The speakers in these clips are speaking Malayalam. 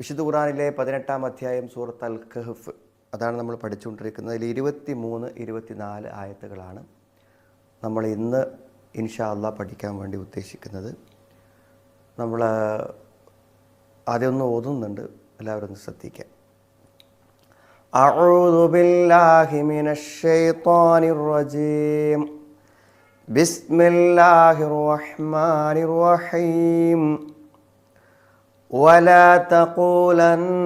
വിശുദ്ധ ഖുറാനിലെ പതിനെട്ടാം അധ്യായം സൂറത്ത് അൽ കഹഫ് അതാണ് നമ്മൾ പഠിച്ചുകൊണ്ടിരിക്കുന്നത് അതിൽ ഇരുപത്തി മൂന്ന് ഇരുപത്തിനാല് ആയത്തുകളാണ് നമ്മൾ ഇന്ന് ഇൻഷാ അള്ളാ പഠിക്കാൻ വേണ്ടി ഉദ്ദേശിക്കുന്നത് നമ്മൾ ആദ്യം ഒന്ന് ഓതുന്നുണ്ട് എല്ലാവരും ഒന്ന് ശ്രദ്ധിക്കാം أعوذ بالله من الشيطان الرجيم بسم الله الرحمن الرحيم ولا تقولن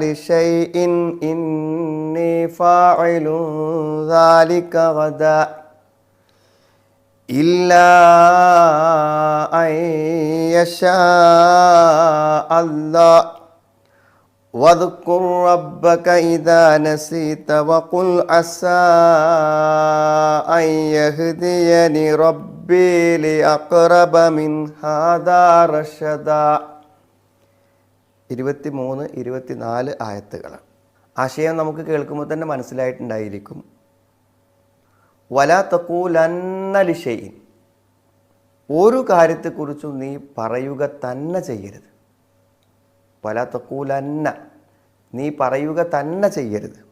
لشيء إني فاعل ذلك غدا إلا أن يشاء الله. واذكر ربك إذا نسيت وقل عسى أن يهديني ربي لأقرب من هذا رشدا. ഇരുപത്തി മൂന്ന് ഇരുപത്തിനാല് ആയത്തുകളാണ് ആശയം നമുക്ക് കേൾക്കുമ്പോൾ തന്നെ മനസ്സിലായിട്ടുണ്ടായിരിക്കും. വല തക്കൂലന്നലിഷയിൻ ഒരു കാര്യത്തെക്കുറിച്ചും നീ പറയുക തന്നെ ചെയ്യരുത്. വല തക്കൂലന്ന. നീ പറയുക തന്നെ ചെയ്യരുത്.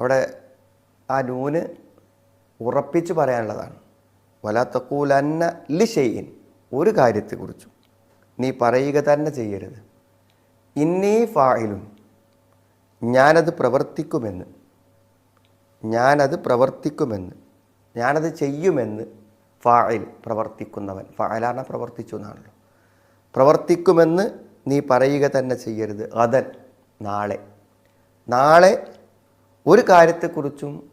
അവിടെ ആ നൂന് ഉറപ്പിച്ച് പറയാനുള്ളതാണ്. വല തക്കൂലന്ന ലിഷയിൻ ഒരു കാര്യത്തെക്കുറിച്ചും. നീ പറയുക തന്നെ ചെയ്യരുത്. ഇന്നീ ഫായിലും ഞാനത് പ്രവർത്തിക്കുമെന്ന്. ഞാനത് പ്രവർത്തിക്കുമെന്ന്. ഞാനത് ചെയ്യുമെന്ന് ഫായിൽ പ്രവർത്തിക്കുന്നവൻ. ഫായിലാണ് പ്രവർത്തിച്ചു എന്നാണല്ലോ. പ്രവർത്തിക്കുമെന്ന് നീ പറയുക തന്നെ ചെയ്യരുത്. അതൻ നാളെ. നാളെ ഒരു കാര്യത്തെക്കുറിച്ചും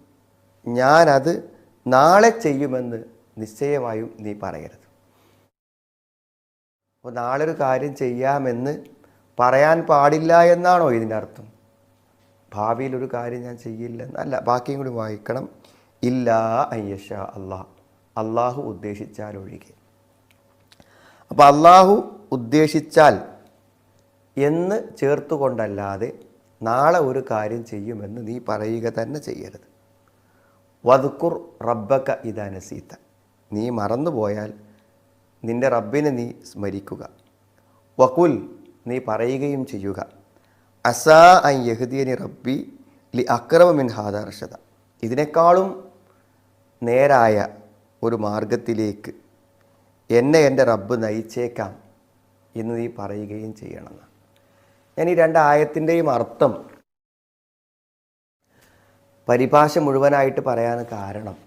ഞാനത് നാളെ ചെയ്യുമെന്ന് നിശ്ചയമായും നീ പറയരുത്. അപ്പോൾ നാളെ ഒരു കാര്യം ചെയ്യാമെന്ന് പറയാൻ പാടില്ല എന്നാണോ ഇതിന്റെ അർത്ഥം? ഭാവിയിൽ ഒരു കാര്യം ഞാൻ ചെയ്യില്ല എന്നല്ല. ബാക്കിയും കൂടി വായിക്കണം. ഇല്ല അയ്യഷ അള്ളാഹ് അള്ളാഹു ഉദ്ദേശിച്ചാൽ ഒഴികെ. അപ്പോൾ അള്ളാഹു ഉദ്ദേശിച്ചാൽ എന്ന് ചേർത്തുകൊണ്ടല്ലാതെ നാളെ ഒരു കാര്യം ചെയ്യുമെന്ന് നീ പറയുക തന്നെ ചെയ്യരുത്. വതുക്കുർ റബ്ബക്ക ഇതനസീത്ത നീ മറന്നുപോയാൽ നിന്റെ റബ്ബിനെ നീ സ്മരിക്കുക. വക്കുൽ നീ പറയുകയും ചെയ്യുക. അസാ ഐ യഹദിയനി റബ്ബി ലി അക്രമ മിൻ ഹാദർഷത ഇതിനേക്കാളും നേരായ ഒരു മാർഗത്തിലേക്ക് എന്നെ എന്റെ റബ്ബ് നയിച്ചേക്കാം എന്ന് നീ പറയുകയും ചെയ്യണമെന്ന് ഞാൻ ഈ രണ്ട് ആയത്തിന്റെയും അർത്ഥം പരിഭാഷ മുഴുവനായിട്ട് പറയാൻ കാരണം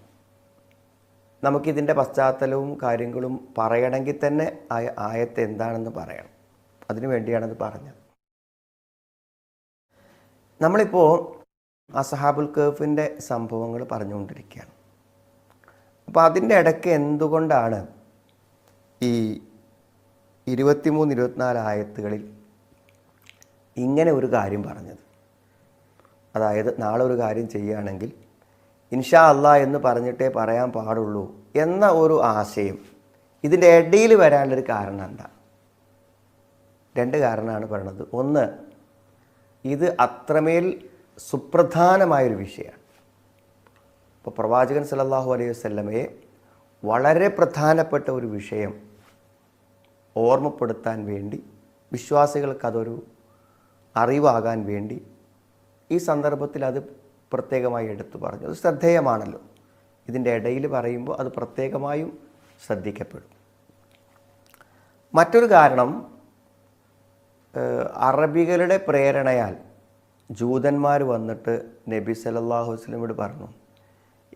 നമുക്കിതിന്റെ പശ്ചാത്തലവും കാര്യങ്ങളും പറയണമെങ്കിൽ തന്നെ ആയത്ത് എന്താണെന്ന് പറയണം. അതിനു വേണ്ടിയാണത് പറഞ്ഞത്. നമ്മളിപ്പോൾ അസഹാബുൽ കേഫിന്റെ സംഭവങ്ങൾ പറഞ്ഞുകൊണ്ടിരിക്കുകയാണ്. അപ്പോൾ അതിന്റെ ഇടയ്ക്ക് എന്തുകൊണ്ടാണ് ഈ ഇരുപത്തിമൂന്ന് ഇരുപത്തിനാല് ആയത്തുകളിൽ ഇങ്ങനെ ഒരു കാര്യം പറഞ്ഞത്? അതായത് നാളെ ഒരു കാര്യം ചെയ്യുകയാണെങ്കിൽ ഇൻഷാ അല്ലാ എന്ന് പറഞ്ഞിട്ടേ പറയാൻ പാടുള്ളൂ എന്ന ഒരു ആശയം. ഇതിന്റെ ഇടയിൽ വരാനുള്ളൊരു കാരണം എന്താ? രണ്ട് കാരണമാണ് പറയുന്നത് ഒന്ന് ഇത് അത്രമേൽ സുപ്രധാനമായൊരു വിഷയമാണ്. ഇപ്പോൾ പ്രവാചകൻ സല്ലല്ലാഹു അലൈഹി വസല്ലമയെ വളരെ പ്രധാനപ്പെട്ട ഒരു വിഷയം ഓർമ്മപ്പെടുത്താൻ വേണ്ടി വിശ്വാസികൾക്കതൊരു അറിവാകാൻ വേണ്ടി ഈ സന്ദർഭത്തിൽ അത് പ്രത്യേകമായി എടുത്തു പറഞ്ഞു. അത് ശ്രദ്ധേയമാണല്ലോ. ഇതിന്റെ ഇടയിൽ പറയുമ്പോൾ അത് പ്രത്യേകമായും ശ്രദ്ധിക്കപ്പെടും. മറ്റൊരു കാരണം അറബികളുടെ പ്രേരണയാൽ ജൂതന്മാർ വന്നിട്ട് നബി സലല്ലാഹു വസ്ലമോട് പറഞ്ഞു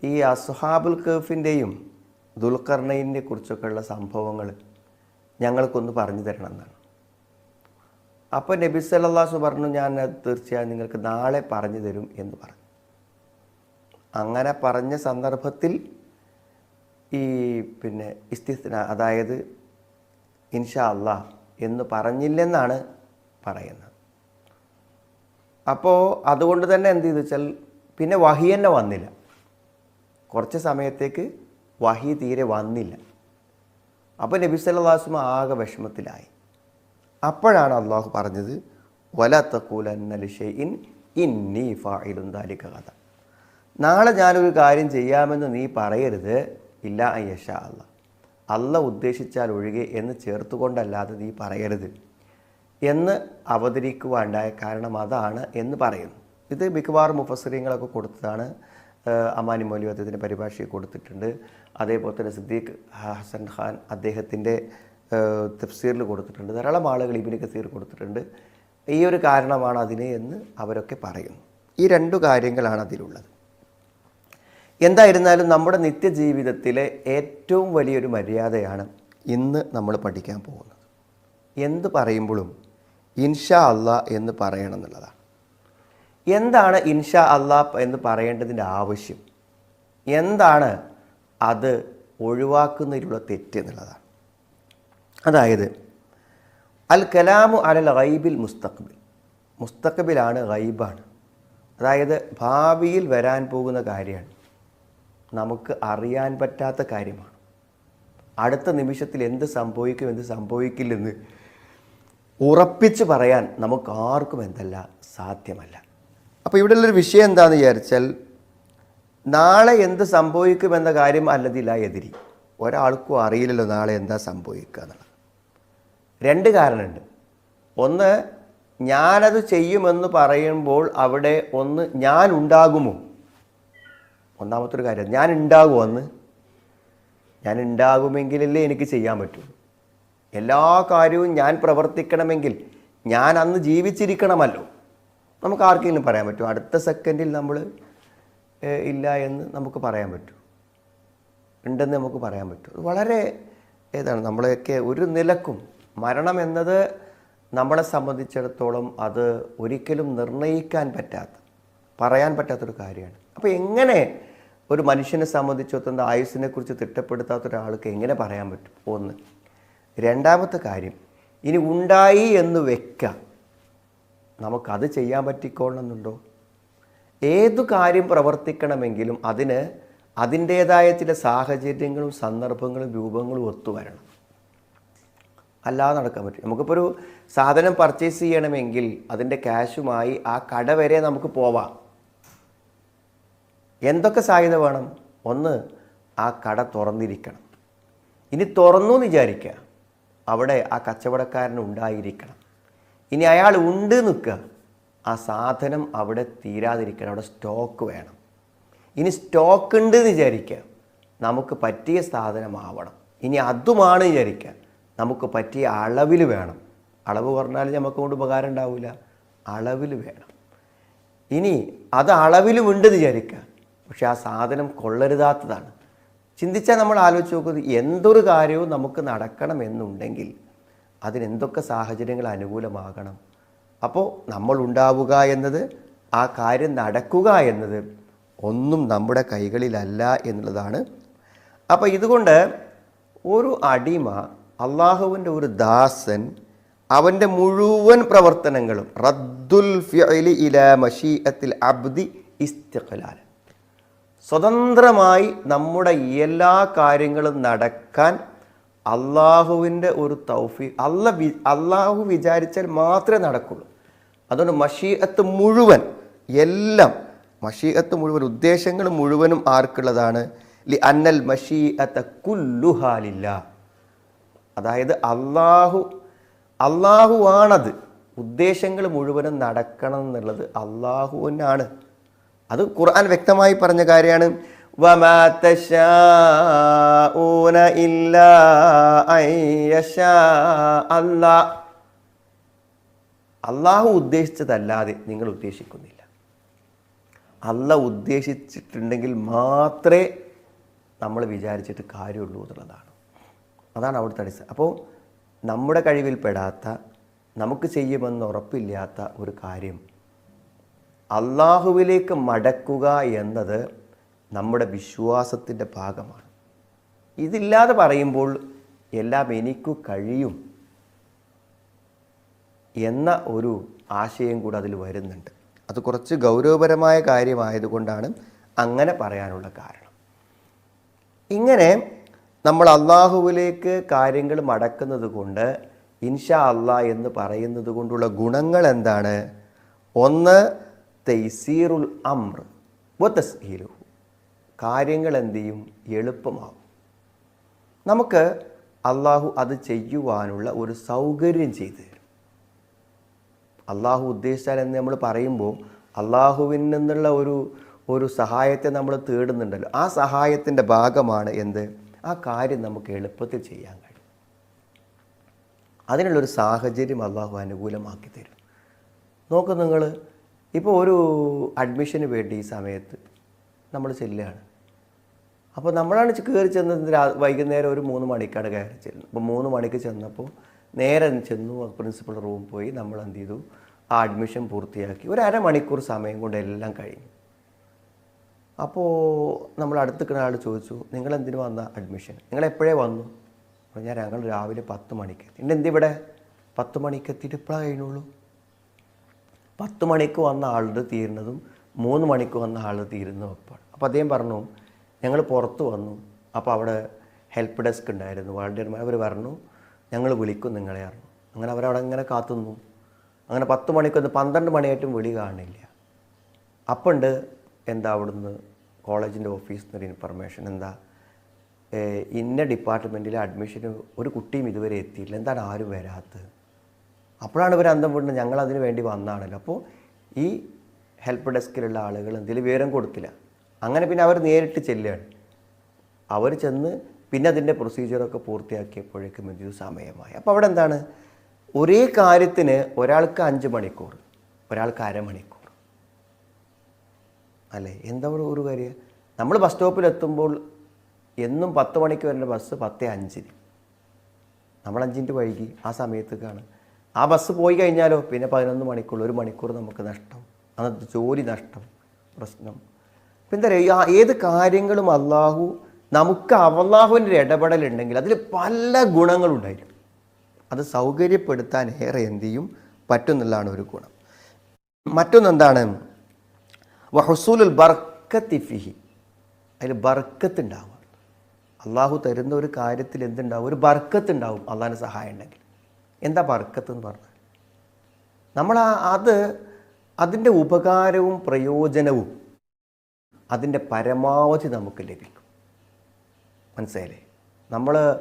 ഈ അസ്ഹാബുൽ കഫിന്റെയും ദുൽഖർണയിനെ കുറിച്ചൊക്കെയുള്ള സംഭവങ്ങൾ ഞങ്ങൾക്കൊന്ന് പറഞ്ഞു തരണം എന്നാണ്. അപ്പോൾ നബി സല്ലല്ലാഹു പറഞ്ഞു ഞാൻ തീർച്ചയായും നിങ്ങൾക്ക് നാളെ പറഞ്ഞു തരും എന്ന് പറഞ്ഞു. അങ്ങനെ പറഞ്ഞ സന്ദർഭത്തിൽ ഈ പിന്നെ ഇസ്തിസ്ന അതായത് ഇൻഷാ അള്ളാ എന്ന് പറഞ്ഞില്ലെന്നാണ് പറയുന്നത്. അപ്പോൾ അതുകൊണ്ട് തന്നെ എന്ത് ചെയ്തു വെച്ചാൽ പിന്നെ വഹി തന്നെ വന്നില്ല. കുറച്ച് സമയത്തേക്ക് വഹി തീരെ വന്നില്ല. അപ്പോൾ നബി സല്ലാസ്മ ആകെ വിഷമത്തിലായി. അപ്പോഴാണ് അള്ളാഹു പറഞ്ഞത് വല തക്കൂലന്നലിഷയിൻ ഇന്നി ഫായിലും ദാലിക കഥ നാളെ ഞാനൊരു കാര്യം ചെയ്യാമെന്ന് നീ പറയരുത്. ഇല്ല അയ്യഷ അല്ല അല്ല ഉദ്ദേശിച്ചാൽ ഒഴികെ എന്ന് ചേർത്തുകൊണ്ടല്ലാതെ നീ പറയരുത് എന്ന് അവതരിക്കുവാണ്ടായ കാരണം അതാണ് എന്ന് പറയുന്നു. ഇത് മിക്കവാറും മുഫസറിങ്ങളൊക്കെ കൊടുത്തതാണ്. അമാനി മൗലി അദ്ദേഹത്തിന്റെ പരിഭാഷയിൽ കൊടുത്തിട്ടുണ്ട്. അതേപോലെ തന്നെ സിദ്ദീഖ് ഹസൻ ഖാൻ അദ്ദേഹത്തിന്റെ തഫ്സീറിൽ കൊടുത്തിട്ടുണ്ട്. ധാരാളം ആളുകൾ ഇബിന് കസീർ കൊടുത്തിട്ടുണ്ട്. ഈ ഒരു കാരണമാണ് അതിനെ എന്ന് അവരൊക്കെ പറയുന്നു. ഈ രണ്ടു കാര്യങ്ങളാണ് അതിലുള്ളത്. എന്തായിരുന്നാലും നമ്മുടെ നിത്യജീവിതത്തിലെ ഏറ്റവും വലിയൊരു മര്യാദയാണ് ഇന്ന് നമ്മൾ പഠിക്കാൻ പോകുന്നത്. എന്ത് പറയുമ്പോഴും ഇൻഷാ അള്ളാ എന്ന് പറയണം എന്നുള്ളതാണ്. എന്താണ് ഇൻഷാ അള്ളാ എന്ന് പറയേണ്ടതിന്റെ ആവശ്യം? എന്താണ് അത് ഒഴിവാക്കുന്നതിലുള്ള തെറ്റ് എന്നുള്ളതാണ്. അതായത് അൽ കലാമു അലൽ ഗൈബിൽ മുസ്തഖബിൽ. മുസ്തഖബിലാണ് ഗൈബാണ്. അതായത് ഭാവിയിൽ വരാൻ പോകുന്ന കാര്യമാണ്. നമുക്ക് അറിയാൻ പറ്റാത്ത കാര്യമാണ്. അടുത്ത നിമിഷത്തിൽ എന്ത് സംഭവിക്കും എന്ത് സംഭവിക്കില്ലെന്ന് ഉറപ്പിച്ച് പറയാൻ നമുക്ക് ആർക്കും എന്തല്ല സാധ്യമല്ല. അപ്പോൾ ഇവിടെ ഇവിടെയുള്ളൊരു വിഷയം എന്താണെന്ന് വിചാരിച്ചാൽ നാളെ എന്ത് സംഭവിക്കുമെന്ന കാര്യം അല്ലതില്ല എതിരി. ഒരാൾക്കും അറിയില്ലല്ലോ നാളെ എന്താ സംഭവിക്കുക എന്നുള്ളത്. രണ്ട് കാരണമുണ്ട്. ഒന്ന് ഞാനത് ചെയ്യുമെന്ന് പറയുമ്പോൾ അവിടെ ഒന്ന് ഞാൻ ഉണ്ടാകുമോ ഒന്നാമത്തെ ഒരു കാര്യം ഞാൻ ഉണ്ടാകും അന്ന് ഞാൻ ഉണ്ടാകുമെങ്കിലല്ലേ എനിക്ക് ചെയ്യാൻ പറ്റൂ. എല്ലാ കാര്യവും ഞാൻ പ്രവർത്തിക്കണമെങ്കിൽ ഞാൻ അന്ന് ജീവിച്ചിരിക്കണമല്ലോ. നമുക്ക് ആർക്കെങ്കിലും പറയാൻ പറ്റും അടുത്ത സെക്കൻഡിൽ നമ്മൾ ഇല്ല എന്ന് നമുക്ക് പറയാൻ പറ്റും. ഉണ്ടെന്ന് നമുക്ക് പറയാൻ പറ്റും. വളരെ ഏതാണ് നമ്മളെയൊക്കെ ഒരു നിലക്കും. മരണം എന്നത് നമ്മളെ സംബന്ധിച്ചിടത്തോളം അത് ഒരിക്കലും നിർണയിക്കാൻ പറ്റാത്ത പറയാൻ പറ്റാത്തൊരു കാര്യമാണ്. അപ്പോൾ എങ്ങനെ ഒരു മനുഷ്യനെ സംബന്ധിച്ചിടത്തോളം ആയുസ്സിനെ കുറിച്ച് തിട്ടപ്പെടുത്താത്ത ഒരാൾക്ക് എങ്ങനെ പറയാൻ പറ്റും? ഒന്ന്. രണ്ടാമത്തെ കാര്യം ഇനി ഉണ്ടായി എന്ന് വെക്കാം. നമുക്കത് ചെയ്യാൻ പറ്റിക്കോളണമെന്നുണ്ടോ? ഏതു കാര്യം പ്രവർത്തിക്കണമെങ്കിലും അതിന് അതിന്റേതായ ചില സാഹചര്യങ്ങളും സന്ദർഭങ്ങളും രൂപങ്ങളും ഒത്തുവരണം അല്ലാതെ നടക്കാൻ പറ്റും നമുക്കിപ്പോൾ ഒരു സാധനം പർച്ചേസ് ചെയ്യണമെങ്കിൽ അതിന്റെ ക്യാഷുമായി ആ കട വരെ നമുക്ക് പോവാം. എന്തൊക്കെ സാധ്യത വേണം? ഒന്ന് ആ കട തുറന്നിരിക്കണം. ഇനി തുറന്നു എന്ന് വിചാരിക്കുക. അവിടെ ആ കച്ചവടക്കാരൻ ഉണ്ടായിരിക്കണം. ഇനി അയാൾ ഉണ്ട് നിൽക്കുക. ആ സാധനം അവിടെ തീരാതിരിക്കണം. അവിടെ സ്റ്റോക്ക് വേണം. ഇനി സ്റ്റോക്ക് ഉണ്ട് എന്ന് വിചാരിക്കുക. നമുക്ക് പറ്റിയ സാധനമാവണം ഇനി അതുമാണ് വിചാരിക്കുക. നമുക്ക് പറ്റിയ അളവിൽ വേണം. അളവ് പറഞ്ഞാൽ നമുക്ക് കൊണ്ട് ഉപകാരം ഉണ്ടാവില്ല. അളവിൽ വേണം. ഇനി അത് അളവിലും ഉണ്ട് വിചാരിക്കുക. പക്ഷെ ആ സാധനം കൊള്ളരുതാത്തതാണ്. ചിന്തിച്ചാൽ നമ്മൾ ആലോചിച്ച് നോക്കുന്നത് എന്തൊരു കാര്യവും നമുക്ക് നടക്കണമെന്നുണ്ടെങ്കിൽ അതിനെന്തൊക്കെ സാഹചര്യങ്ങൾ അനുകൂലമാകണം. അപ്പോൾ നമ്മൾ ഉണ്ടാവുക എന്നത് ആ കാര്യം നടക്കുക എന്നത് ഒന്നും നമ്മുടെ കൈകളിലല്ല എന്നുള്ളതാണ്. അപ്പോൾ ഇതുകൊണ്ട് ഒരു അടിമ അള്ളാഹുവിന്റെ ഒരു ദാസൻ അവന്റെ മുഴുവൻ പ്രവർത്തനങ്ങളും റദ്ദുൽ ഫിഅലി ഇല മഷീഅത്തിൽ അബ്ദി ഇസ്തിഖലാൽ. സ്വതന്ത്രമായി നമ്മുടെ എല്ലാ കാര്യങ്ങളും നടക്കാൻ അള്ളാഹുവിന്റെ ഒരു തൗഫി അല്ല അള്ളാഹു വിചാരിച്ചാൽ മാത്രമേ നടക്കുള്ളൂ. അതുകൊണ്ട് മഷീഅത്ത് മുഴുവൻ എല്ലാം മഷീഅത്ത് മുഴുവൻ ഉദ്ദേശങ്ങൾ മുഴുവനും ആർക്കുള്ളതാണ്? ലി അന്നൽ മഷീഅത്ത കുല്ലുഹാലില്ല അതായത് അള്ളാഹു അള്ളാഹു ആണത് ഉദ്ദേശങ്ങൾ മുഴുവനും നടക്കണം എന്നുള്ളത് അള്ളാഹുവിനാണ്. അത് ഖുർആൻ വ്യക്തമായി പറഞ്ഞ കാര്യമാണ്. അള്ളാഹു ഉദ്ദേശിച്ചതല്ലാതെ നിങ്ങൾ ഉദ്ദേശിക്കുന്നില്ല. അല്ല ഉദ്ദേശിച്ചിട്ടുണ്ടെങ്കിൽ മാത്രമേ നമ്മൾ വിചാരിച്ചിട്ട് കാര്യമുള്ളൂ എന്നുള്ളതാണ്. അതാണ് അവിടുത്തെ അടിസ്ഥാനം. അപ്പോൾ നമ്മുടെ കഴിവിൽ പെടാത്ത നമുക്ക് ചെയ്യുമെന്ന് ഉറപ്പില്ലാത്ത ഒരു കാര്യം അള്ളാഹുവിലേക്ക് മടക്കുക എന്നത് നമ്മുടെ വിശ്വാസത്തിന്റെ ഭാഗമാണ്. ഇതില്ലാതെ പറയുമ്പോൾ എല്ലാം എനിക്കു കഴിയും എന്ന ഒരു ആശയം കൂടെ അതിൽ വരുന്നുണ്ട്. അത് കുറച്ച് ഗൗരവപരമായ കാര്യമായതുകൊണ്ടാണ് അങ്ങനെ പറയാനുള്ള കാരണം. ഇങ്ങനെ നമ്മൾ അള്ളാഹുവിലേക്ക് കാര്യങ്ങൾ മടക്കുന്നത് കൊണ്ട് ഇൻഷാ അള്ളാ എന്ന് പറയുന്നത് കൊണ്ടുള്ള ഗുണങ്ങൾ എന്താണ്? ഒന്ന് തെയ്സീറുൽ അമ്ര വത്തസ്ഹീലു കാര്യങ്ങൾ എന്ത് ചെയ്യും എളുപ്പമാകും. നമുക്ക് അള്ളാഹു അത് ചെയ്യുവാനുള്ള ഒരു സൗകര്യം ചെയ്തു തരും. അള്ളാഹു ഉദ്ദേശിച്ചാൽ എന്ന് നമ്മൾ പറയുമ്പോൾ അള്ളാഹുവിൽ നിന്നുള്ള ഒരു ഒരു സഹായത്തെ നമ്മൾ തേടുന്നുണ്ടല്ലോ. ആ സഹായത്തിന്റെ ഭാഗമാണ് എന്ത്? ആ കാര്യം നമുക്ക് എളുപ്പത്തിൽ ചെയ്യാൻ കഴിയും. അതിനുള്ളൊരു സാഹചര്യം അള്ളാഹു അനുകൂലമാക്കി തരും. നോക്കൂ നിങ്ങൾ ഇപ്പോൾ ഒരു അഡ്മിഷന് വേണ്ടി ഈ സമയത്ത് നമ്മൾ ചെല്ലുകയാണ്. അപ്പോൾ നമ്മളാണ് കയറി ചെന്നത് വൈകുന്നേരം ഒരു മൂന്ന് മണിക്കാണ് കയറി ചെല്ലുന്നത്. അപ്പോൾ മൂന്ന് മണിക്ക് ചെന്നപ്പോൾ നേരെ ചെന്നു പ്രിൻസിപ്പൽ റൂം പോയി നമ്മൾ എന്ത് ചെയ്തു? ആ അഡ്മിഷൻ പൂർത്തിയാക്കി. ഒരു അരമണിക്കൂർ സമയം കൊണ്ട് എല്ലാം കഴിഞ്ഞു. അപ്പോൾ നമ്മൾ അടുത്തിക്കുന്ന ആൾ ചോദിച്ചു നിങ്ങൾ എന്തിനു വന്ന അഡ്മിഷൻ നിങ്ങൾ എപ്പോഴേ വന്നു? ഞാൻ ഞങ്ങൾ രാവിലെ പത്ത് മണിക്ക് എത്തി. എന്റെ എന്തിവിടെ പത്ത് മണിക്ക് എത്തിയിട്ട് ഇപ്പോഴാണ് കഴിഞ്ഞുള്ളൂ. പത്ത് മണിക്ക് വന്ന ആളുടെ തീരുന്നതും മൂന്ന് മണിക്ക് വന്ന ആളുടെ തീരുന്നതും ഒപ്പാണ്. അപ്പോൾ അദ്ദേഹം പറഞ്ഞു ഞങ്ങൾ പുറത്ത് വന്നു. അപ്പോൾ അവിടെ ഹെൽപ്പ് ഡെസ്ക് ഉണ്ടായിരുന്നു. വാളണ്ടിയർമാർ അവർ പറഞ്ഞു ഞങ്ങൾ വിളിക്കും നിങ്ങളെ അറിഞ്ഞു അങ്ങനെ അവരവിടെ ഇങ്ങനെ കാത്തുന്നു അങ്ങനെ പത്ത് മണിക്കൊന്ന് പന്ത്രണ്ട് മണിയായിട്ടും വിളി കാണില്ല. അപ്പുണ്ട് എന്താ അവിടുന്ന് കോളേജിന്റെ ഓഫീസിൽ നിന്നൊരു ഇൻഫർമേഷൻ എന്താ ഇന്ന ഡിപ്പാർട്ട്മെന്റിലെ അഡ്മിഷന് ഒരു കുട്ടിയും ഇതുവരെ എത്തിയില്ല എന്താണ് ആരും വരാത്തത്? അപ്പോഴാണ് ഇവർ അന്തം വിടുന്നത്. ഞങ്ങൾ അതിന് വേണ്ടി വന്നാണല്ലോ. അപ്പോൾ ഈ ഹെൽപ്പ് ഡെസ്കിലുള്ള ആളുകൾ എന്തെങ്കിലും വിവരം കൊടുത്തില്ല. അങ്ങനെ പിന്നെ അവർ നേരിട്ട് ചെല്ലുകയാണ്. അവർ ചെന്ന് പിന്നെ അതിന്റെ പ്രൊസീജിയറൊക്കെ പൂർത്തിയാക്കിയപ്പോഴേക്കും ഇതൊരു സമയമായി. അപ്പോൾ അവിടെ എന്താണ്? ഒരേ കാര്യത്തിന് ഒരാൾക്ക് അഞ്ച് മണിക്കൂർ ഒരാൾക്ക് അരമണിക്കൂർ അല്ലേ? എന്താ ഒരു കാര്യം? നമ്മൾ ബസ് സ്റ്റോപ്പിലെത്തുമ്പോൾ എന്നും പത്ത് മണിക്ക് വരേണ്ട ബസ് പത്തേ അഞ്ചിന്. നമ്മൾ അഞ്ചിന്റെ വൈകി ആ സമയത്തേക്കാണ് ആ ബസ് പോയി കഴിഞ്ഞാലോ? പിന്നെ പതിനൊന്ന് മണിക്കൂർ ഒരു മണിക്കൂർ നമുക്ക് നഷ്ടം. അന്നത്തെ ജോലി നഷ്ടം പ്രശ്നം. ഇപ്പം എന്താ പറയുക ഏത് കാര്യങ്ങളും അള്ളാഹു നമുക്ക് അള്ളാഹുവിന്റെ ഒരു ഇടപെടലുണ്ടെങ്കിൽ അതിൽ പല ഗുണങ്ങളുണ്ടായിരിക്കും. അത് സൗകര്യപ്പെടുത്താൻ ഏറെ എന്ത് ചെയ്യും? പറ്റുന്നുള്ളതാണ് ഒരു ഗുണം. മറ്റൊന്നെന്താണ്? വഹസൂലുൽ ബർക്കത്തി ഫിഹി. അതിൽ ബർക്കത്ത് ഉണ്ടാവും അള്ളാഹു തരുന്ന ഒരു കാര്യത്തിൽ എന്തുണ്ടാവും? ഒരു ബർക്കത്ത് ഉണ്ടാവും അള്ളാഹിന് സഹായം ഉണ്ടെങ്കിൽ. എന്താ ബർക്കത്ത് എന്ന് പറഞ്ഞാൽ? നമ്മൾ ആ- അത് അതിന്റെ ഉപകാരവും പ്രയോജനവും അതിന്റെ പരമാവധി നമുക്ക് ലഭിക്കും. മനസ്സിലായില്ലേ? നമ്മൾ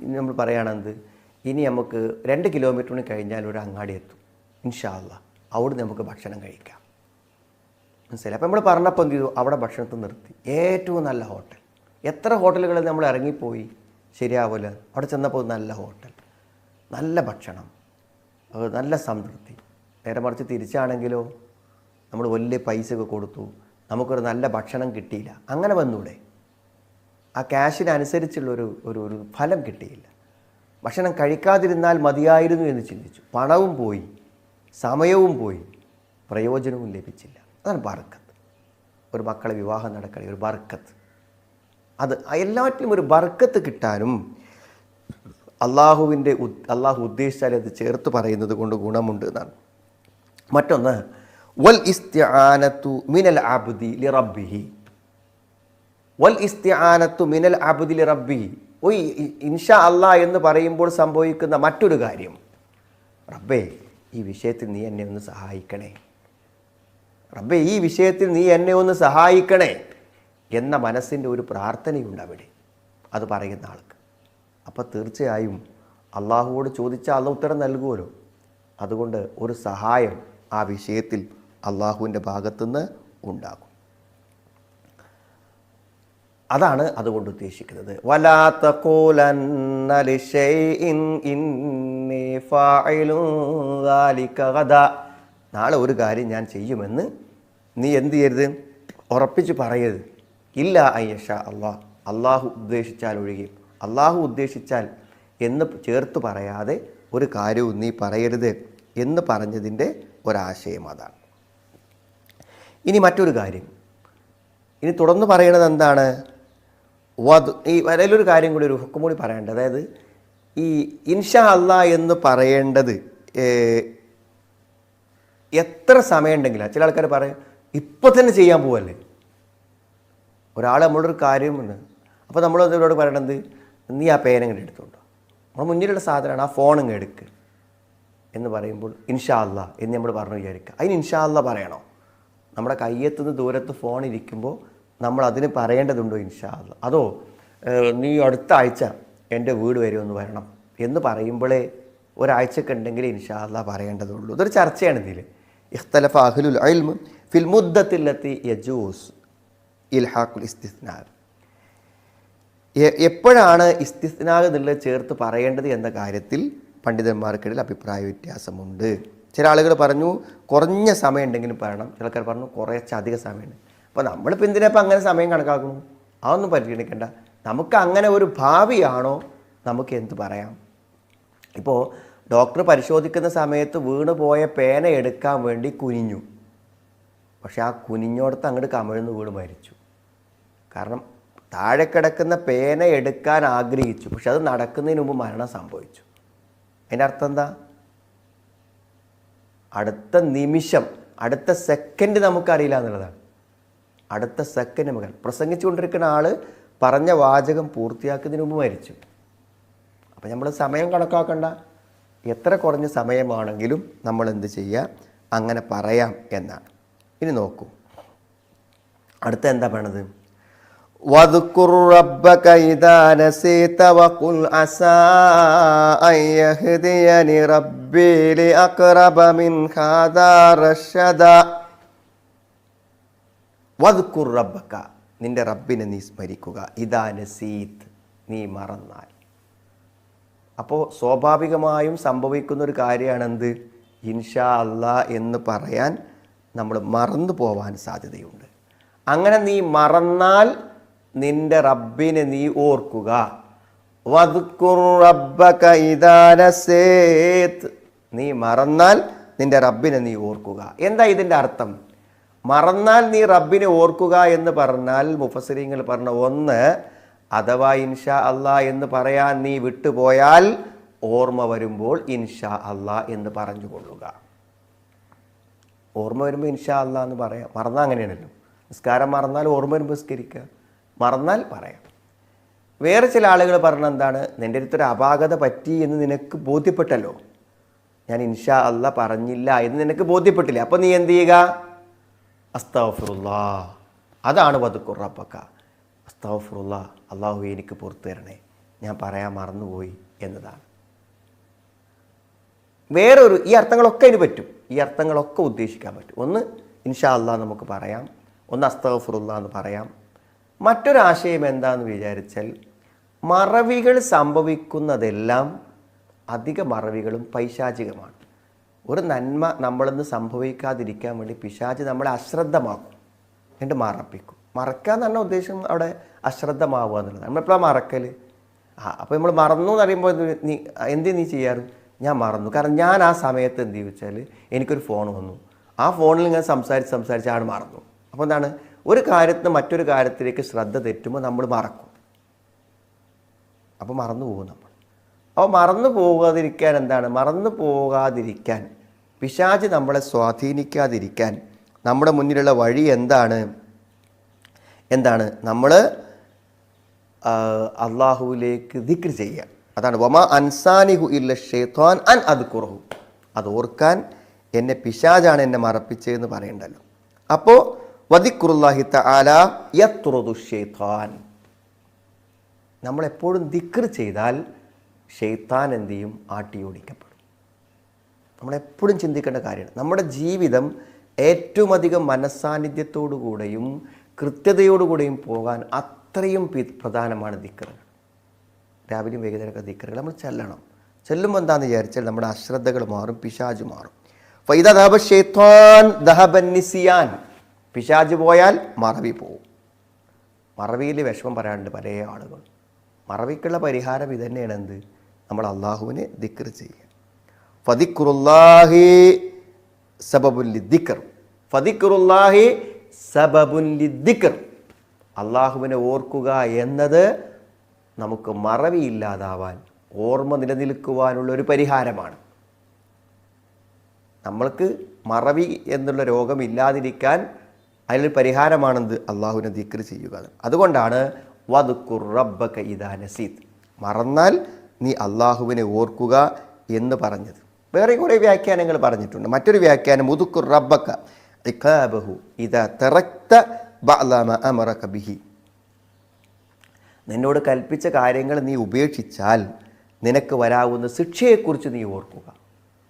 നമ്മൾ പറയുകയാണെന്ത് ഇനി നമുക്ക് രണ്ട് കിലോമീറ്ററിന് കഴിഞ്ഞാൽ ഒരു അങ്ങാടി എത്തും. ഇൻഷാല്ല അവിടെ നമുക്ക് ഭക്ഷണം കഴിക്കാം. മനസ്സിലായി? അപ്പോൾ നമ്മൾ പറഞ്ഞപ്പോൾ എന്ത് ചെയ്തു? അവിടെ ഭക്ഷണത്തിൽ നിർത്തി. ഏറ്റവും നല്ല ഹോട്ടൽ. എത്ര ഹോട്ടലുകളിൽ നമ്മൾ ഇറങ്ങിപ്പോയി? ശരിയാവില്ല അവിടെ ചെന്നപ്പോൾ നല്ല ഹോട്ടൽ. നല്ല ഭക്ഷണം നല്ല സംതൃപ്തി. നേരെ മറിച്ച് തിരിച്ചാണെങ്കിലോ നമ്മൾ വലിയ പൈസ ഒക്കെ കൊടുത്തു നമുക്കൊരു നല്ല ഭക്ഷണം കിട്ടിയില്ല അങ്ങനെ വന്നൂടെ? ആ ക്യാഷിനനുസരിച്ചുള്ളൊരു ഒരു ഒരു ഫലം കിട്ടിയില്ല. ഭക്ഷണം കഴിക്കാതിരുന്നാൽ മതിയായിരുന്നു എന്ന് ചിന്തിച്ചു. പണവും പോയി സമയവും പോയി പ്രയോജനവും ലഭിച്ചില്ല. അതാണ് ബർക്കത്ത്. ഒരു മക്കളെ വിവാഹം നടക്കണേ ഒരു ബർക്കത്ത്. അത് എല്ലാറ്റിലും ഒരു ബർക്കത്ത് കിട്ടാനും അള്ളാഹുവിന്റെ അള്ളാഹു ഉദ്ദേശിച്ചാൽ അത് ചേർത്ത് പറയുന്നത് കൊണ്ട് ഗുണമുണ്ട് എന്നാണ്. മറ്റൊന്ന് വൽ ഇസ്തിആനത്തു മിനൽ അബ്ദി ലി റബ്ബിഹി. വൽ ഇസ്തിആനത്തു മിനൽ അബ്ദി ലി റബ്ബിഹി. ഒയ് ഇൻഷാ അല്ലാ എന്ന് പറയുമ്പോൾ സംഭവിക്കുന്ന മറ്റൊരു കാര്യം. റബ്ബേ ഈ വിഷയത്തിൽ നീ എന്നെ ഒന്ന് സഹായിക്കണേ. റബ്ബേ ഈ വിഷയത്തിൽ നീ എന്നെ ഒന്ന് സഹായിക്കണേ എന്ന മനസ്സിന്റെ ഒരു പ്രാർത്ഥനയുണ്ട് അവിടെ. അത് പറയുന്ന ആൾക്ക്. അപ്പോൾ തീർച്ചയായും അള്ളാഹുവോട് ചോദിച്ചാൽ അള്ള ഉത്തരം നൽകുമല്ലോ അതുകൊണ്ട് ഒരു സഹായം ആ വിഷയത്തിൽ അള്ളാഹുവിന്റെ ഭാഗത്തുനിന്ന് ഉണ്ടാകും. അതാണ് അതുകൊണ്ട് ഉദ്ദേശിക്കുന്നത്. നാളെ ഒരു കാര്യം ഞാൻ ചെയ്യുമെന്ന് നീ എന്ത് ചെയ്യരുത്? ഉറപ്പിച്ച് പറയരുത്. ഇല്ല അയ്യഷ അള്ളാഹ് അള്ളാഹു ഉദ്ദേശിച്ചാൽ ഒഴികെ അള്ളാഹു ഉദ്ദേശിച്ചാൽ എന്ന് ചേർത്ത് പറയാതെ ഒരു കാര്യവും നീ പറയരുത് എന്ന് പറഞ്ഞതിന്റെ ഒരാശയം അതാണ്. ഇനി മറ്റൊരു കാര്യം. ഇനി തുടർന്ന് പറയണത് എന്താണ്? വധു ഈ അതിലൊരു കാര്യം കൂടി ഒരു ഹുക്കും കൂടി പറയേണ്ടത്. അതായത് ഈ ഇൻഷാ അല്ല എന്ന് പറയേണ്ടത് എത്ര സമയമുണ്ടെങ്കിലും ചില ആൾക്കാർ പറയും ഇപ്പം തന്നെ ചെയ്യാൻ പോവല്ലേ? ഒരാൾ നമ്മളൊരു കാര്യമുണ്ട്. അപ്പോൾ നമ്മൾ അതിനോട് പറയണത് നീ ആ പേന ഇങ്ങോട്ട് എടുത്തോണ്ടോ? നമ്മുടെ മുന്നിലുള്ള സാധനമാണ് ആ ഫോൺ ഇങ്ങ് എടുക്ക് എന്ന് പറയുമ്പോൾ ഇൻഷാ അല്ല എന്ന് നമ്മൾ പറഞ്ഞു വിചാരിക്കുക. അതിന് ഇൻഷാ അല്ല പറയണോ? നമ്മുടെ കയ്യെത്തുന്ന ദൂരത്ത് ഫോൺ ഇരിക്കുമ്പോൾ നമ്മൾ അതിന് പറയേണ്ടതുണ്ടോ ഇൻഷാ അല്ല അതോ നീ അടുത്ത ആഴ്ച എന്റെ വീട് വരെ ഒന്ന് വരണം എന്ന് പറയുമ്പോഴേ ഒരാഴ്ചക്ക് ഉണ്ടെങ്കിൽ ഇൻഷാ അല്ല പറയേണ്ടതുള്ളൂ. ഇതൊരു ചർച്ചയാണ് ഇതിൽ ഇഖ്തലഫ് അഹ്ലുൽ ഇൽമ് ഫിൽ മുദ്ദത്തിലെത്തി യജൂസ് ഇൽഹാഖുൽ ഇസ്തിസ്നാ. എ- എപ്പോഴാണ് ഇസ്തിസ്നാഗ് എന്നുള്ളത് ചേർത്ത് പറയേണ്ടത് എന്ന കാര്യത്തിൽ പണ്ഡിതന്മാർക്കിടയിൽ അഭിപ്രായ വ്യത്യാസമുണ്ട്. ചില ആളുകൾ പറഞ്ഞു കുറഞ്ഞ സമയം ഉണ്ടെങ്കിലും പറയണം. ചില ആൾക്കാർ പറഞ്ഞു കുറച്ചധികം സമയമുണ്ട്. അപ്പോൾ നമ്മളിപ്പോൾ എന്തിനാപ്പം അങ്ങനെ സമയം കണക്കാക്കുന്നു അതൊന്നും പരിഗണിക്കേണ്ട നമുക്ക് അങ്ങനെ ഒരു ഭാവിയാണോ? നമുക്ക് എന്ത് പറയാം? ഇപ്പോൾ ഡോക്ടർ പരിശോധിക്കുന്ന സമയത്ത് വീണ് പോയ പേന എടുക്കാൻ വേണ്ടി കുനിഞ്ഞു. പക്ഷേ ആ കുനിഞ്ഞോടത്ത് അങ്ങോട്ട് കമിഴ്ന്ന് വീട് മരിച്ചു. കാരണം താഴെ കിടക്കുന്ന പേന എടുക്കാൻ ആഗ്രഹിച്ചു. പക്ഷെ അത് നടക്കുന്നതിന് മുമ്പ് മരണം സംഭവിച്ചു. അതിന്റെ അർത്ഥം എന്താ? അടുത്ത നിമിഷം അടുത്ത സെക്കൻഡ് നമുക്കറിയില്ല എന്നുള്ളതാണ്. അടുത്ത സെക്കൻഡ് നമുക്ക് പ്രസംഗിച്ചുകൊണ്ടിരിക്കുന്ന ആൾ പറഞ്ഞ വാചകം പൂർത്തിയാക്കുന്നതിന് മുമ്പ് മരിച്ചു. അപ്പം നമ്മൾ സമയം കണക്കാക്കണ്ട. എത്ര കുറഞ്ഞ സമയമാണെങ്കിലും നമ്മൾ എന്ത് ചെയ്യുക? അങ്ങനെ പറയാം എന്നാണ്. ഇനി നോക്കൂ. അടുത്ത എന്താ പറയണത് واذكر ربك إذا نسيت وقل عسى أن يهديني ربي لأقرب من هذا رشدا വദ്കുർ റബ്ബക്ക നിന്റെ റബ്ബിനെ നീ സ്മരിക്കുക ഇതാ നസീത്ത് നീ മറന്നാൽ അപ്പോൾ സ്വാഭാവികമായും സംഭവിക്കുന്ന ഒരു കാര്യമാണ് എന്ത് ഇൻഷാ അല്ലാ എന്ന് പറയാൻ നമ്മൾ മറന്നു പോവാൻ സാധ്യതയുണ്ട് അങ്ങനെ നീ മറന്നാൽ നിന്റെ റബ്ബിനെ നീ ഓർക്കുക. നീ മറന്നാൽ നിന്റെ റബ്ബിനെ നീ ഓർക്കുക. എന്താ ഇതിന്റെ അർത്ഥം? മറന്നാൽ നീ റബ്ബിനെ ഓർക്കുക എന്ന് പറഞ്ഞാൽ മുഫസരിങ്ങൾ പറഞ്ഞ ഒന്ന് അഥവാ ഇൻഷാ അള്ളാ എന്ന് പറയാൻ നീ വിട്ടുപോയാൽ ഓർമ്മ വരുമ്പോൾ ഇൻഷാ അള്ളാ എന്ന് പറഞ്ഞു കൊള്ളുക ഓർമ്മ വരുമ്പോൾ ഇൻഷാ അള്ളാ എന്ന് പറയാം. മറന്നാൽ അങ്ങനെയാണല്ലോ. നിസ്കാരം മറന്നാൽ ഓർമ്മ വരുമ്പോൾ നിസ്കരിക്കുക. മറന്നാൽ പറയാം. വേറെ ചില ആളുകൾ പറഞ്ഞ എന്താണ്? നിന്റെ അടുത്തൊരു അപാകത പറ്റി എന്ന് നിനക്ക് ബോധ്യപ്പെട്ടല്ലോ. ഞാൻ ഇൻഷാ അല്ല പറഞ്ഞില്ല എന്ന് നിനക്ക് ബോധ്യപ്പെട്ടില്ല. അപ്പോൾ നീ എന്ത് ചെയ്യുക? അസ്താഫുറുല്ലാ അതാണ് വതുക്കുറപ്പക്ക അസ്താഫുറുല്ലാ അള്ളാഹു എനിക്ക് പുറത്തു തരണേ. ഞാൻ പറയാൻ മറന്നുപോയി എന്നതാണ്. വേറൊരു ഈ അർത്ഥങ്ങളൊക്കെ ഇതിന് പറ്റും. ഈ അർത്ഥങ്ങളൊക്കെ ഉദ്ദേശിക്കാൻ പറ്റും. ഒന്ന് ഇൻഷാ അല്ലാ നമുക്ക് പറയാം. ഒന്ന് അസ്തഫുറുല്ല എന്ന് പറയാം. മറ്റൊരാശയം എന്താന്ന് വിചാരിച്ചാൽ മറവികൾ സംഭവിക്കുന്നതെല്ലാം അധിക മറവികളും പൈശാചികമാണ്. ഒരു നന്മ നമ്മളൊന്ന് സംഭവിക്കാതിരിക്കാൻ വേണ്ടി പിശാച് നമ്മളെ അശ്രദ്ധമാക്കും. എന്നിട്ട് മറപ്പിക്കും. മറക്കുക എന്നുള്ള ഉദ്ദേശം അവിടെ അശ്രദ്ധമാവുക എന്നുള്ളത്. നമ്മളെപ്പോഴാണ് മറക്കൽ ആ അപ്പോൾ നമ്മൾ മറന്നു എന്ന് പറയുമ്പോൾ നീ എന്ത് നീ ചെയ്യാറ്? ഞാൻ മറന്നു. കാരണം ഞാൻ ആ സമയത്ത് എന്ത് ചോദിച്ചാൽ എനിക്കൊരു ഫോൺ വന്നു. ആ ഫോണിൽ ഇങ്ങനെ സംസാരിച്ച് സംസാരിച്ച് ആൾ മറന്നു. അപ്പോൾ എന്താണ്? ഒരു കാര്യത്തിന് മറ്റൊരു കാര്യത്തിലേക്ക് ശ്രദ്ധ തെറ്റുമ്പോൾ നമ്മൾ മറക്കും. അപ്പോൾ മറന്നു പോകും നമ്മൾ. അപ്പോൾ മറന്നു പോകാതിരിക്കാൻ എന്താണ്? മറന്നു പോകാതിരിക്കാൻ പിശാജ് നമ്മളെ സ്വാധീനിക്കാതിരിക്കാൻ നമ്മുടെ മുന്നിലുള്ള വഴി എന്താണ്? എന്താണ്? നമ്മൾ അള്ളാഹുവിലേക്ക് ദിക്ർ ചെയ്യുക. അതാണ് വമ അൻസാനിഹു ഇല്ല ഷേത്വാൻ അൻ അത് കുറഹു അത് ഓർക്കാൻ എന്നെ പിശാജാണ് എന്നെ മറപ്പിച്ചതെന്ന് പറയണ്ടല്ലോ. അപ്പോൾ വദിക്കുറുല്ലാഹി തആല യത്റുദു ഷെയ്ത്താൻ നമ്മളെപ്പോഴും ദിക്ർ ചെയ്താൽ ഷെയ്ത്താൻ എന്ത് ചെയ്യും? ആട്ടിയോടിക്കപ്പെടും. നമ്മളെപ്പോഴും ചിന്തിക്കേണ്ട കാര്യമാണ്. നമ്മുടെ ജീവിതം ഏറ്റവും അധികം മനസ്സാന്നിധ്യത്തോടുകൂടെയും കൃത്യതയോടുകൂടെയും പോകാൻ അത്രയും പ്രധാനമാണ് ദിക്കറുകൾ രാവിലെയും വൈകുന്നേരമൊക്കെ ദിക്കറുകൾ നമ്മൾ ചെല്ലണം. ചെല്ലുമ്പോൾ എന്താണെന്ന് വിചാരിച്ചാൽ നമ്മുടെ അശ്രദ്ധകൾ മാറും പിശാജ് മാറും. ഫൈദ ദഹബ ഷെയ്ത്താൻ ദഹബൻ നിസിയാൻ. പിശാജ് പോയാൽ മറവി പോവും. മറവിയിൽ വിഷമം പറയാനുണ്ട് പല ആളുകൾ. മറവിക്കുള്ള പരിഹാരം ഇതന്നെയാണ് എന്ത് നമ്മൾ അള്ളാഹുവിനെ ദിക്കർ ചെയ്യുക. ഫതിക്കുറുല്ലാഹി സബബുല്ലി ദിക്കർ ഫതിക്കുറുല്ലാഹി സബബുല്ലി ദിക്കർ അള്ളാഹുവിനെ ഓർക്കുക എന്നത് നമുക്ക് മറവിയില്ലാതാവാൻ ഓർമ്മ നിലനിൽക്കുവാനുള്ള ഒരു പരിഹാരമാണ്. നമ്മൾക്ക് മറവി എന്നുള്ള രോഗം ഇല്ലാതിരിക്കാൻ അതിനൊരു പരിഹാരമാണെന്ത്? അള്ളാഹുവിനെ ദിക്ർ ചെയ്യുക അതുകൊണ്ടാണ് വദുക്കുർ റബ്ബക ഇദാ നസീത്. മറന്നാൽ നീ അള്ളാഹുവിനെ ഓർക്കുക എന്ന് പറഞ്ഞത്. വേറെ കുറേ വ്യാഖ്യാനങ്ങൾ പറഞ്ഞിട്ടുണ്ട്. മറ്റൊരു വ്യാഖ്യാനം ഉദുക്കുർ റബ്ബക്ക ഇഖാബഹു ഇദാ തറക്ത ബഅലാമ അമറക ബിഹി. നിന്നോട് കൽപ്പിച്ച കാര്യങ്ങൾ നീ ഉപേക്ഷിച്ചാൽ നിനക്ക് വരാവുന്ന ശിക്ഷയെക്കുറിച്ച് നീ ഓർക്കുക.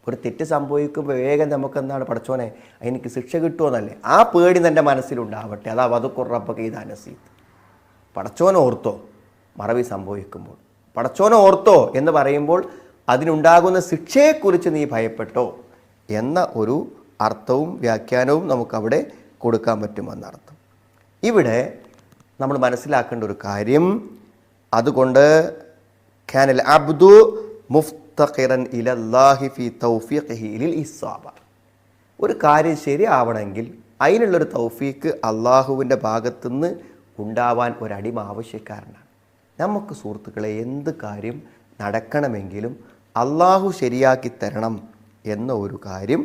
ഒരു തെറ്റ് സംഭവിക്കുമ്പോൾ വേഗം നമുക്ക് എന്താണ് പഠിച്ചോനെ എനിക്ക് ശിക്ഷ കിട്ടുമെന്നല്ലേ ആ പേടി എന്റെ മനസ്സിലുണ്ടാവട്ടെ. അതാ വധക്കുറപ്പൊക്കെ ഇത് അനസീത്ത് പടച്ചോനെ ഓർത്തോ മറവി സംഭവിക്കുമ്പോൾ. പടച്ചോനെ ഓർത്തോ എന്ന് പറയുമ്പോൾ അതിനുണ്ടാകുന്ന ശിക്ഷയെക്കുറിച്ച് നീ ഭയപ്പെട്ടോ എന്ന ഒരു അർത്ഥവും വ്യാഖ്യാനവും നമുക്കവിടെ കൊടുക്കാൻ പറ്റുമെന്നർത്ഥം ഇവിടെ നമ്മൾ മനസ്സിലാക്കേണ്ട ഒരു കാര്യം അതുകൊണ്ട് ഖാനൽ അബ്ദു മുഫ്തഖിറൻ ഇലല്ലാഹി ഫി തൗഫീഖിഹി ലിൽ ഇസ്സാബ ഒരു കാര്യം ശരിയാവണമെങ്കിൽ അതിനുള്ളൊരു തൗഫീക്ക് അള്ളാഹുവിന്റെ ഭാഗത്തുനിന്ന് ഉണ്ടാവാൻ ഒരടിമ ആവശ്യക്കാരനാണ്. നമുക്ക് സുഹൃത്തുക്കളെ എന്ത് കാര്യം നടക്കണമെങ്കിലും അള്ളാഹു ശരിയാക്കി തരണം എന്ന ഒരു കാര്യം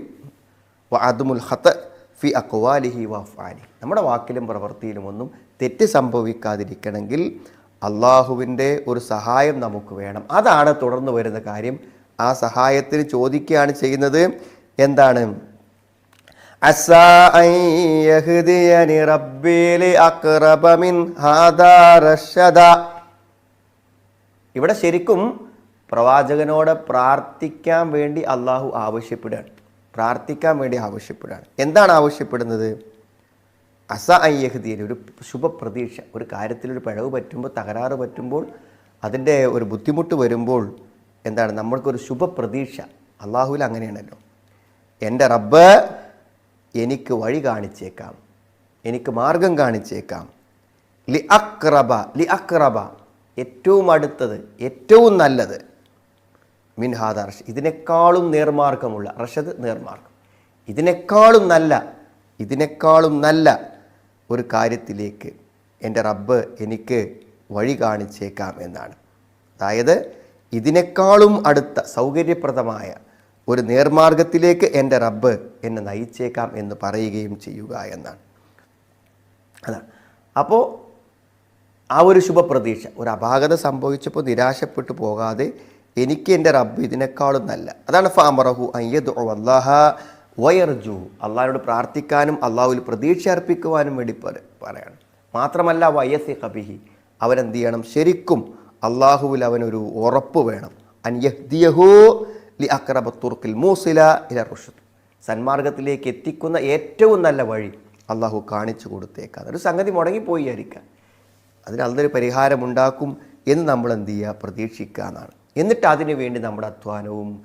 അതുമുൽ ഹത്ത് ഫി അക്വാലിഹി വഫാലി നമ്മുടെ വാക്കിലും പ്രവൃത്തിയിലും ഒന്നും തെറ്റ് സംഭവിക്കാതിരിക്കണമെങ്കിൽ അള്ളാഹുവിന്റെ ഒരു സഹായം നമുക്ക് വേണം. അതാണ് തുടർന്ന് വരുന്ന കാര്യം. ആ സഹായത്തിന് ചോദിക്കുകയാണ് ചെയ്യുന്നത് എന്താണ്? ഇവിടെ ശരിക്കും പ്രവാചകനോട് പ്രാർത്ഥിക്കാൻ വേണ്ടി അള്ളാഹു ആവശ്യപ്പെടുകയാണ്. പ്രാർത്ഥിക്കാൻ വേണ്ടി ആവശ്യപ്പെടുകയാണ്. എന്താണ് ആവശ്യപ്പെടുന്നത്? അസ അയ്യഹദീൻ ഒരു ശുഭപ്രതീക്ഷ ഒരു കാര്യത്തിലൊരു പിഴവ് പറ്റുമ്പോൾ തകരാറ് പറ്റുമ്പോൾ അതിന്റെ ഒരു ബുദ്ധിമുട്ട് വരുമ്പോൾ എന്താണ്? നമ്മൾക്കൊരു ശുഭപ്രതീക്ഷ. അള്ളാഹുവിൽ അങ്ങനെയാണല്ലോ. എന്റെ റബ്ബ് എനിക്ക് വഴി കാണിച്ചേക്കാം. എനിക്ക് മാർഗം കാണിച്ചേക്കാം. ലി അക്രബ ലി അക്രബ. ഏറ്റവും അടുത്തത് ഏറ്റവും നല്ലത്. മിൻഹാദ റഷ് ഇതിനേക്കാളും നേർമാർഗമുള്ള റഷദ് നേർമാർഗം. ഇതിനേക്കാളും നല്ല ഇതിനേക്കാളും നല്ല ഒരു കാര്യത്തിലേക്ക് എന്റെ റബ്ബ് എനിക്ക് വഴി കാണിച്ചേക്കാം എന്നാണ്. അതായത് ഇതിനേക്കാളും അടുത്ത സൗകര്യപ്രദമായ ഒരു നേർമാർഗത്തിലേക്ക് എന്റെ റബ്ബ് എന്നെ നയിച്ചേക്കാം എന്ന് പറയുകയും ചെയ്യുക എന്നാണ്. അതാണ് അപ്പോൾ ആ ഒരു ശുഭപ്രതീക്ഷ ഒരു അപാകത സംഭവിച്ചപ്പോൾ നിരാശപ്പെട്ടു പോകാതെ എനിക്ക് എന്റെ റബ്ബ് ഇതിനേക്കാളും നല്ല. അതാണ് ഫാമറഹു അയ്യദ് അള്ളാഹ വയർജു അള്ളാഹിനോട് പ്രാർത്ഥിക്കാനും അള്ളാഹുവിൽ പ്രതീക്ഷ അർപ്പിക്കുവാനും വേണ്ടി പറ- പറയാണ്. മാത്രമല്ല വയസി കബിഹി അവനെന്ത് ചെയ്യണം? ശരിക്കും അള്ളാഹുവിൽ അവനൊരു ഉറപ്പ് വേണം. അൻയഹ്ദിയഹു ലി അക്രബ തുർക്കിൽ മൂസില ഇല റുഷദ്. സന്മാർഗത്തിലേക്ക് എത്തിക്കുന്ന ഏറ്റവും നല്ല വഴി അള്ളാഹു കാണിച്ചു കൊടുത്തേക്കാം. ഒരു സംഗതി മുടങ്ങിപ്പോയി ആയിരിക്കാം. അതിന് അതിനൊരു പരിഹാരമുണ്ടാക്കും എന്ന് നമ്മൾ എന്ത് ചെയ്യുക? പ്രതീക്ഷിക്കുക എന്നാണ്. എന്നിട്ട് അതിനു വേണ്ടി നമ്മുടെ അധ്വാനവും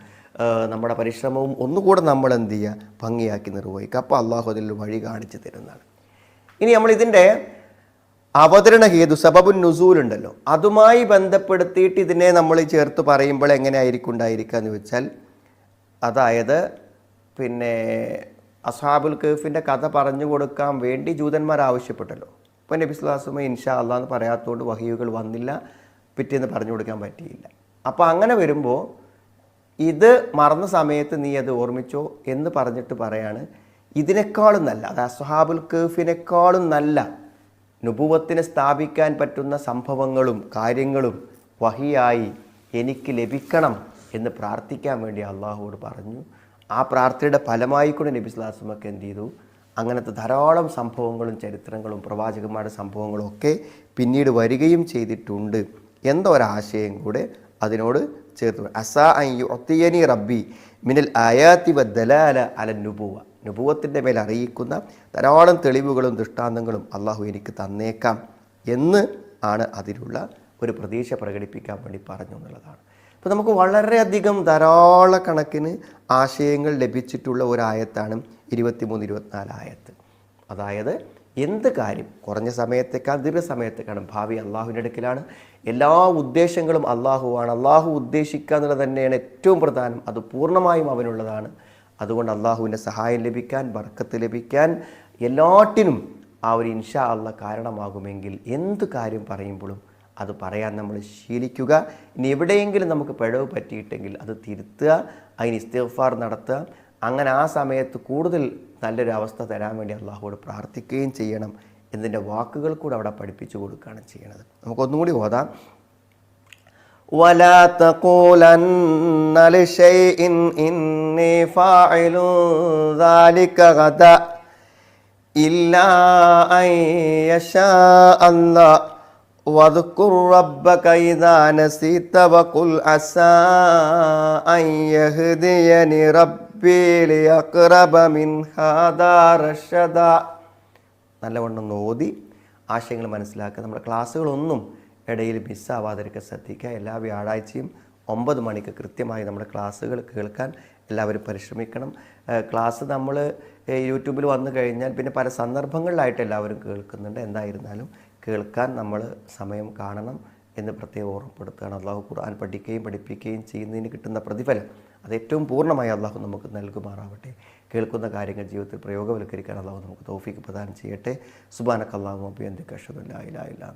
നമ്മുടെ പരിശ്രമവും ഒന്നുകൂടെ നമ്മൾ എന്ത് ചെയ്യുക? ഭംഗിയാക്കി നിർവഹിക്കുക. അപ്പോൾ അള്ളാഹു അതിൽ വഴി കാണിച്ചു തരുന്നതാണ്. ഇനി നമ്മൾ ഇതിന്റെ അവതരണ ഹേതു സബബുൻ നുസൂൽ ഉണ്ടല്ലോ. അതുമായി ബന്ധപ്പെടുത്തിയിട്ട് ഇതിനെ നമ്മൾ ചേർത്ത് പറയുമ്പോൾ എങ്ങനെ ആയിരിക്കും ഉണ്ടായിരിക്കുക എന്ന് വെച്ചാൽ അതായത് പിന്നെ അസാബുൽ കേഫിന്റെ കഥ പറഞ്ഞു കൊടുക്കാൻ വേണ്ടി ജൂതന്മാർ ആവശ്യപ്പെട്ടല്ലോ. ഇപ്പം നബി സ്ലാസുമ ഇൻഷാ അള്ളാഹ് എന്ന് പറയാത്തതുകൊണ്ട് വഹിയുകൾ വന്നില്ല പിറ്റേന്ന് പറഞ്ഞു കൊടുക്കാൻ പറ്റിയില്ല. അപ്പോൾ അങ്ങനെ വരുമ്പോൾ ഇത് മറന്ന സമയത്ത് നീ അത് ഓർമ്മിച്ചോ എന്ന് പറഞ്ഞിട്ട് പറയാണ് ഇതിനേക്കാളും നല്ല അത് അസ്ഹാബുൽ കേഫിനേക്കാളും നല്ല നുപുവത്തിനെ സ്ഥാപിക്കാൻ പറ്റുന്ന സംഭവങ്ങളും കാര്യങ്ങളും വഹിയായി എനിക്ക് ലഭിക്കണം എന്ന് പ്രാർത്ഥിക്കാൻ വേണ്ടി അള്ളാഹുവോട് പറഞ്ഞു. ആ പ്രാർത്ഥനയുടെ ഫലമായി കൂടെ നബി സ്വലാസുമൊക്കെ എന്ത് ചെയ്തു? അങ്ങനത്തെ ധാരാളം സംഭവങ്ങളും ചരിത്രങ്ങളും പ്രവാചകന്മാരുടെ സംഭവങ്ങളും ഒക്കെ പിന്നീട് വരികയും ചെയ്തിട്ടുണ്ട്. എന്ന ഒരാശയം കൂടെ അതിനോട് ചേർത്ത്. അസാ ഒത്തിയനി റബ്ബി മിനൽ ആയാത്തി വദ്ദലാല അല നുബുവ. നുബുവത്തിന്റെ മേൽ അറിയിക്കുന്ന ധാരാളം തെളിവുകളും ദൃഷ്ടാന്തങ്ങളും അള്ളാഹു എനിക്ക് തന്നേക്കാം എന്ന് ആണ് അതിലുള്ള ഒരു പ്രതീക്ഷ പ്രകടിപ്പിക്കാൻ വേണ്ടി പറഞ്ഞു എന്നുള്ളതാണ്. അപ്പോൾ നമുക്ക് വളരെയധികം ധാരാളക്കണക്കിന് ആശയങ്ങൾ ലഭിച്ചിട്ടുള്ള ഒരായത്താണ് ഇരുപത്തിമൂന്ന് ഇരുപത്തിനാല് ആയത്ത്. അതായത് എന്ത് കാര്യം? കുറഞ്ഞ സമയത്തേക്കാൾ ദീർഘസമയത്തേക്കാണ് ഭാവി അള്ളാഹുവിന്റെ അടുക്കലാണ്. എല്ലാ ഉദ്ദേശങ്ങളും അള്ളാഹുവാണ്. അള്ളാഹു ഉദ്ദേശിക്കുക എന്നുള്ളത് തന്നെയാണ് ഏറ്റവും പ്രധാനം. അത് പൂർണമായും അവനുള്ളതാണ്. അതുകൊണ്ട് അള്ളാഹുവിന്റെ സഹായം ലഭിക്കാൻ ബർക്കത്ത് ലഭിക്കാൻ എല്ലാറ്റിനും ആ ഒരു ഇൻഷാ അള്ള കാരണമാകുമെങ്കിൽ എന്ത് കാര്യം പറയുമ്പോഴും അത് പറയാൻ നമ്മൾ ശീലിക്കുക. ഇനി എവിടെയെങ്കിലും നമുക്ക് പിഴവ് പറ്റിയിട്ടെങ്കിൽ അത് തിരുത്തുക അതിന് ഇസ്തിഗ്ഫാർ നടത്തുക. അങ്ങനെ ആ സമയത്ത് കൂടുതൽ നല്ലൊരു അവസ്ഥ തരാൻ വേണ്ടി അള്ളാഹുവോട് പ്രാർത്ഥിക്കുകയും ചെയ്യണം എന്നതിൻ്റെ വാക്കുകൾ കൂടെ അവിടെ പഠിപ്പിച്ചു കൊടുക്കുകയാണ് ചെയ്യണത് നമുക്കൊന്നും കൂടി ഓതാം ولا تقولن لشيء إني فاعل ذلك غدا إلا أن يشاء الله واذكر ربك إذا نسيت وقل عسى أن يهديني ربي നല്ലവണ്ണം ഓതി ആശയങ്ങൾ മനസ്സിലാക്കുക. നമ്മുടെ ക്ലാസ്സുകളൊന്നും ഇടയിൽ മിസ്സാവാതിരിക്കാൻ ശ്രദ്ധിക്കുക. എല്ലാ വ്യാഴാഴ്ചയും ഒമ്പത് മണിക്ക് കൃത്യമായി നമ്മുടെ ക്ലാസ്സുകൾ കേൾക്കാൻ എല്ലാവരും പരിശ്രമിക്കണം. ക്ലാസ് നമ്മൾ യൂട്യൂബിൽ വന്നു കഴിഞ്ഞാൽ പിന്നെ പല സന്ദർഭങ്ങളിലായിട്ട് എല്ലാവരും കേൾക്കുന്നുണ്ട്. എന്തായിരുന്നാലും കേൾക്കാൻ നമ്മൾ സമയം കാണണം എന്ന് പ്രത്യേകം ഓർമ്മപ്പെടുത്തുകയാണ്. അള്ളാഹു ഖുർആൻ പഠിക്കുകയും പഠിപ്പിക്കുകയും ചെയ്യുന്നതിന് കിട്ടുന്ന പ്രതിഫലം അത് ഏറ്റവും പൂർണമായി അള്ളാഹു നമുക്ക് നൽകുമാറാവട്ടെ. കേൾക്കുന്ന കാര്യങ്ങൾ ജീവിതത്തിൽ പ്രയോഗവൽക്കരിക്കാൻ അള്ളാഹു നമുക്ക് തോഫിക്ക് പ്രദാനം ചെയ്യട്ടെ. സുബാനക്കല്ലാഹു അള്ളാഹു അബിയന്തിക്ക് അഷദുല്ലാ ഇലാ ഇല്ലാ